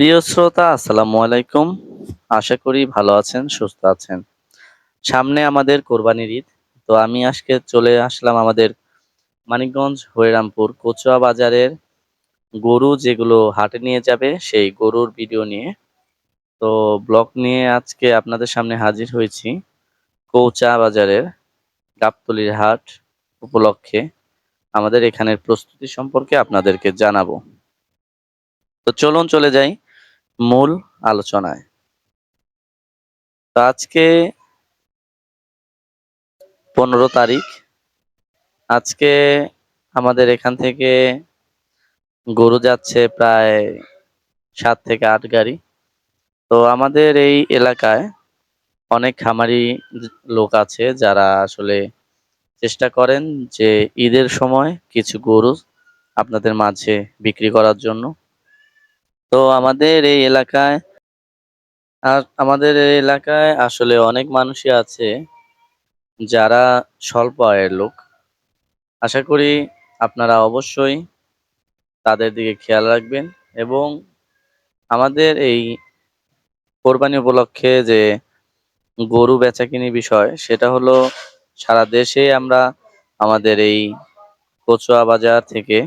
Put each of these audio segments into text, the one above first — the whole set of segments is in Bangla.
প্রিয় শ্রোতা, আসসালামু আলাইকুম। আশা করি ভালো আছেন, সুস্থ আছেন। সামনে আমাদের কোরবানির ঈদ। তো আমি আজকে চলে আসলাম আমাদের মানিকগঞ্জ, হরিরামপুর, কচুয়া বাজারের গরু যেগুলো হাটে নিয়ে যাবে, সেই গরুর ভিডিও নিয়ে। তো ব্লগ নিয়ে আজকে আপনাদের সামনে হাজির হয়েছি কৌচা বাজারের গাবতলির হাট উপলক্ষে। আমাদের এখানের প্রস্তুতি সম্পর্কে আপনাদেরকে জানাব। তো চলুন চলে যাই। মূল আলোচনায়। আজকে পনেরো তারিখ। আজকে আমাদের এখান থেকে গরু যাচ্ছে প্রায় সাত থেকে আট গাড়ি। তো আমাদের এই এলাকায় অনেক খামারি লোক আছে যারা আসলে চেষ্টা করেন যে ঈদের সময় কিছু গরু আপনাদের মাঝে বিক্রি করার জন্য। তো আমাদের এই এলাকায় আর আমাদের এই এলাকায় আসলে অনেক মানুষই আছে যারা স্বল্প আয়ের লোক। আশা করি আপনারা অবশ্যই তাদের দিকে খেয়াল রাখবেন এবং আমাদের এই কোরবানি উপলক্ষে যে গরু বেচাকিনি বিষয়, সেটা হলো সারা দেশে আমরা আমাদের এই কচুয়া বাজার থেকে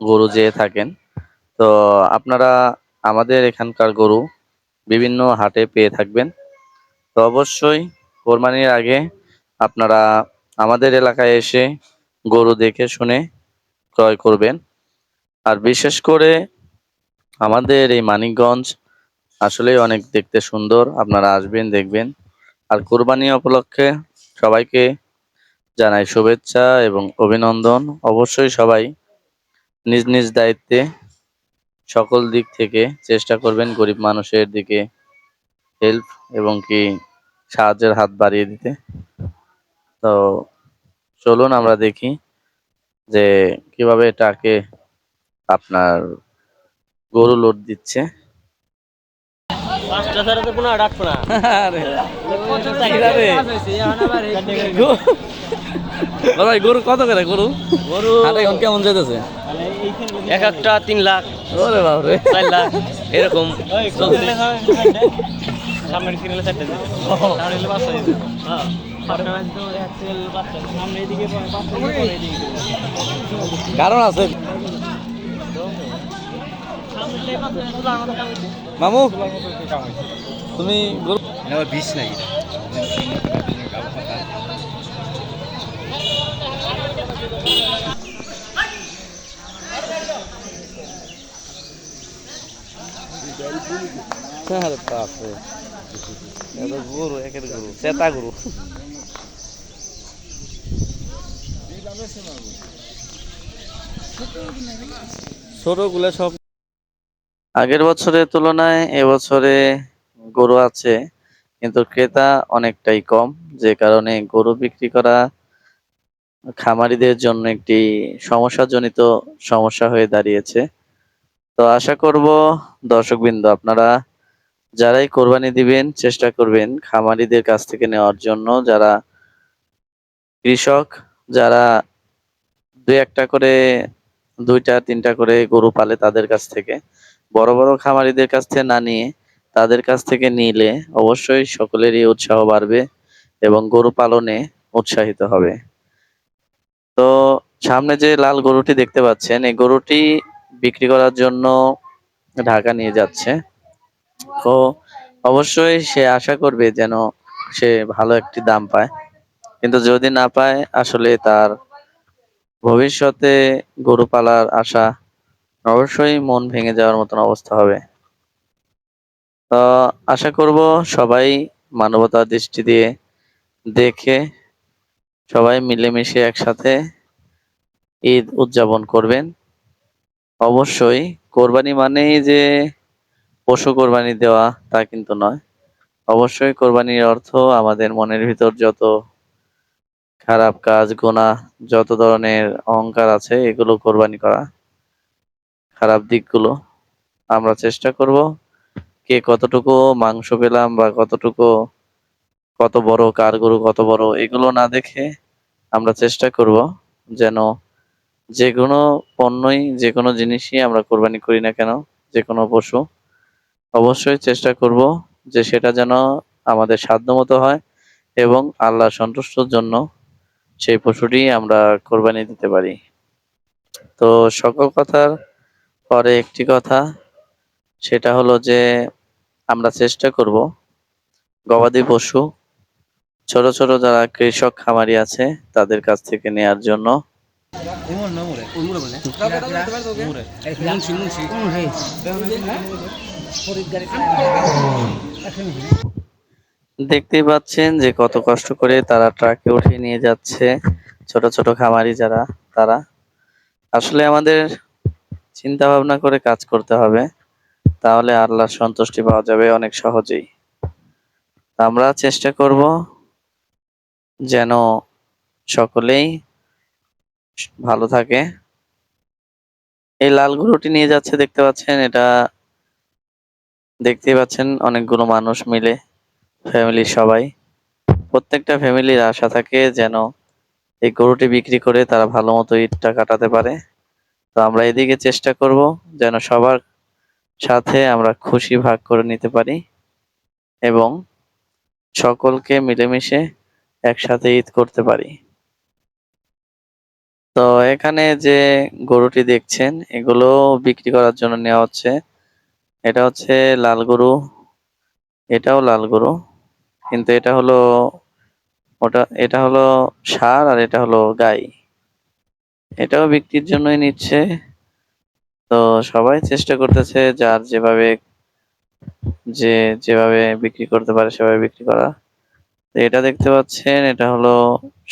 গরু যেয়ে থাকেন। তো আপনারা আমাদের এখানকার গরু বিভিন্ন হাটে পেয়ে থাকবেন। তো অবশ্যই কোরবানির আগে আপনারা আমাদের এলাকায় এসে গরু দেখে শুনে ক্রয় করবেন। আর বিশেষ করে আমাদের এই মানিকগঞ্জ আসলেই অনেক দেখতে সুন্দর, আপনারা আসবেন, দেখবেন। আর কোরবানি উপলক্ষে সবাইকে জানাই শুভেচ্ছা এবং অভিনন্দন। অবশ্যই সবাই নিজ নিজ দায়িত্বে সকল দিক থেকে চেষ্টা করবেন গরিব মানুষের দিকে হেল্প এবং কি সাহায্যের হাত বাড়িয়ে দিতে। তো চলুন আমরা দেখি যে কীভাবে এটাকে আপনার গরু লোড দিচ্ছে। গরু। কত করে গরু? গরু এখন কেমন যেতেছে এক একটা তিন লাখ ওরে বাবরে চার লাখ এরকম চলছে। সামনের সিরিয়ালে চারটে সামনে পাঁচটা হ্যাঁ কারণ আছে। মামু তুমি গরু বিষ নাই। আরে বাপরে। এত গরু একের গরু চেতা গরু। ছোটগুলো সব আগের বছরের তুলনায় এবছরে গরু আছে কিন্তু ক্রেতা অনেকটাই কম। যে কারণে গরু বিক্রি করা খামারিদের জন্য একটি সমস্যাজনিত সমস্যা হয়ে দাঁড়িয়েছে। তো আশা করব দর্শকবৃন্দ আপনারা যারাই কোরবানি দিবেন, চেষ্টা করবেন খামারিদের কাছ থেকে নেওয়ার জন্য। যারা কৃষক, যারা দুই একটা করে, দুইটা, তিনটা করে গরু পালে তাদের কাছ থেকে, বড় বড় খামারিদের কাছ থেকে না নিয়ে তাদের কাছ থেকে নিলে অবশ্যই সকলেরই উৎসাহ বাড়বে এবং গরু পালনে উৎসাহিত হবে। তো সামনে যে লাল গরুটি দেখতে পাচ্ছেন, এই গরুটি বিক্রি করার জন্য ঢাকা নিয়ে যাচ্ছে। তো অবশ্যই সে আশা করবে যেন সে ভালো একটি দাম পায়। কিন্তু যদি না পায়, আসলে তার ভবিষ্যতে গরু পালার আশা অবশ্যই মন ভেঙে যাওয়ার মতন অবস্থা হবে। তো আশা করব সবাই মানবতার দৃষ্টি দিয়ে দেখে সবাই মিলেমিশে একসাথে ঈদ উদযাপন করবেন। অবশ্যই কোরবানি মানেই যে পশু কোরবানি দেওয়া তা কিন্তু নয়। অবশ্যই কোরবানির অর্থ আমাদের মনের ভিতর যত খারাপ কাজ গোনা যত ধরনের অহংকার আছে, এগুলো কোরবানি করা খারাপ দিকগুলো আমরা চেষ্টা করব। কে কতটুকু মাংস পেলাম বা কতটুকু, কত বড় কার গরু কত বড়, এগুলো না দেখে আমরা চেষ্টা করব যেন যে কোনো পণ্যই যে কোনো জিনিসই আমরা কোরবানি করি না কেন যে কোনো পশু অবশ্যই চেষ্টা করব যে সেটা যেন আমাদের সাধ্যমতো হয় এবং আল্লাহ সন্তুষ্টর জন্য সেই পশুটি আমরা কোরবানি দিতে পারি তো সকল কথার পরে একটি কথা সেটা হলো যে আমরা চেষ্টা করব গবাদি পশু ছোট ছোট যারা কৃষক খামারি আছে তাদের কাছ থেকে নেয়ার জন্য বলে দেখতেই পাচ্ছেন যে কত কষ্ট করে তারা ট্রাকে উঠিয়ে নিয়ে যাচ্ছে, ছোট ছোট খামারি যারা, তারা। আসলে আমাদের চিন্তা ভাবনা করে কাজ করতে হবে, তাহলে আল্লাহর সন্তুষ্টি পাওয়া যাবে অনেক সহজেই। আমরা চেষ্টা করব যেন সকলেই ভালো থাকে। এই লাল গরুটি নিয়ে যাচ্ছে, দেখতে পাচ্ছেন, এটা দেখতেই পাচ্ছেন অনেকগুলো মানুষ মিলে ফ্যামিলি সবাই। প্রত্যেকটা ফ্যামিলির আশা থাকে যেন এই গরুটি বিক্রি করে তারা ভালো মতো ঈদটা কাটাতে পারে। তো আমরা এদিকে চেষ্টা করব যেন সবার সাথে আমরা খুশি ভাগ করে নিতে পারি এবং সকলকে মিলেমিশে একসাথে ঈদ করতে পারি। তো এখানে যে গরুটি দেখছেন, এগুলো বিক্রি করার জন্য নেওয়া হচ্ছে। এটা হচ্ছে লাল গরু, এটাও লাল গরু, কিন্তু এটা হলো ওটা, এটা হলো সার আর এটা হলো গাই। এটাও বিক্রির জন্যই নিচ্ছে। তো সবাই চেষ্টা করতেছে যার যেভাবে, যে যেভাবে বিক্রি করতে পারে সেভাবে বিক্রি করা। তো এটা দেখতে পাচ্ছেন, এটা হলো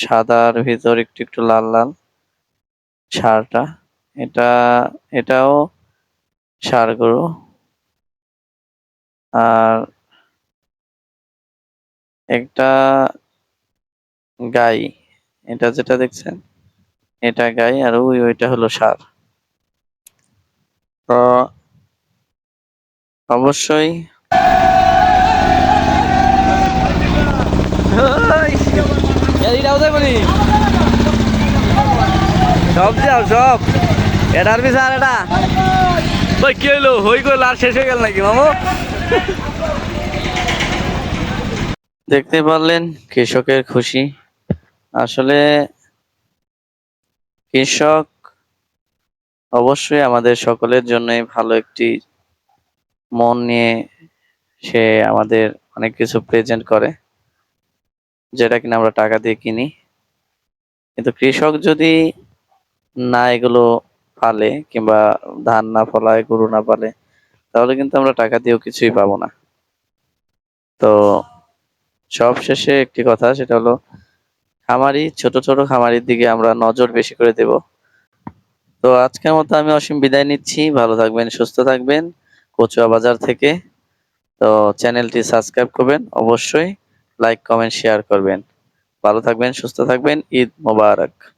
সাদার ভিতর একটু একটু লাল লাল সারটা। এটা, এটাও ষাঁড় গরু। আর একটা গাই এটা যেটা দেখছেন এটা গাই আর ওই ওইটা হলো সার। তো অবশ্যই এদিটাও যাই বলি সব যাও সব। এটার পিছে আর এটা? কি হইল? হই গেল আর শেষ হয়ে গেল নাকি মামু? দেখতে পারলেন কৃষকের খুশি। আসলে কৃষক অবশ্যই আমাদের সকলের জন্যই ভালো একটি মন নিয়ে সে আমাদের অনেক কিছু প্রেজেন্ট করে, যেটা কিনা আমরা টাকা দিয়ে কিনি। কিন্তু কৃষক যদি না এগুলো পালে কিংবা ধান না ফলায়, গরু না পালে তাহলে কিন্তু আমরা টাকা দিয়েও কিছুই পাবো না। তো সব শেষে একটি কথা, সেটা হলো, খামারি, ছোট ছোট খামারির দিকে আমরা নজর বেশি করে দেব। তো আজকের মতো আমি অসীম বিদায় নিচ্ছি। ভালো থাকবেন, সুস্থ থাকবেন, কচুয়া বাজার থেকে। তো চ্যানেলটি সাবস্ক্রাইব করবেন, অবশ্যই লাইক, কমেন্ট, শেয়ার করবেন। ভালো থাকবেন, সুস্থ থাকবেন। ঈদ মোবারক।